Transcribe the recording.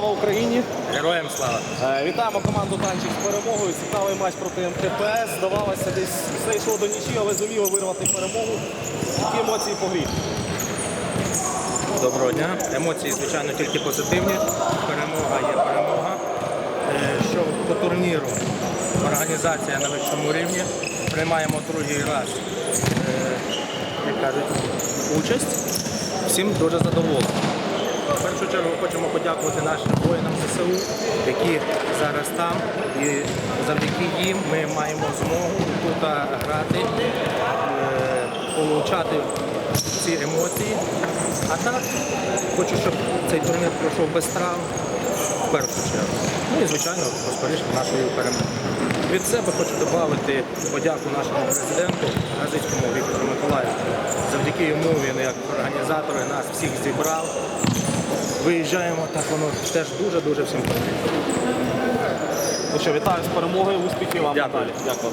Слава Україні! Героям слава! Е, Вітаємо команду Танчик з перемогою. Цікавий матч проти МТП. Здавалося, десь все йшло до нічі, але зуміли вирвати перемогу. Які емоції по грі? Доброго дня. Емоції, звичайно, тільки позитивні. Перемога є перемога. Е, Що по турніру організація на вищому рівні. Приймаємо другий раз, е, як кажуть, участь. Всім дуже задоволені. В першу чергу хочемо подякувати нашим воїнам ЗСУ, які зараз там. І завдяки їм ми маємо змогу тут грати, е, получати ці емоції. А так, хочу, щоб цей турнір пройшов без травм, в першу чергу. Ну і, звичайно, поскоріше нашої перемоги. Від себе хочу додати подяку нашому президенту Газицькому Віктору Миколаївичу. Завдяки йому він як організатор нас всіх зібрав. Виїжджаємо, так воно теж дуже-дуже всім потрібно. Ну що, вітаю з перемогою, успіхів вам Дякую. Дякую.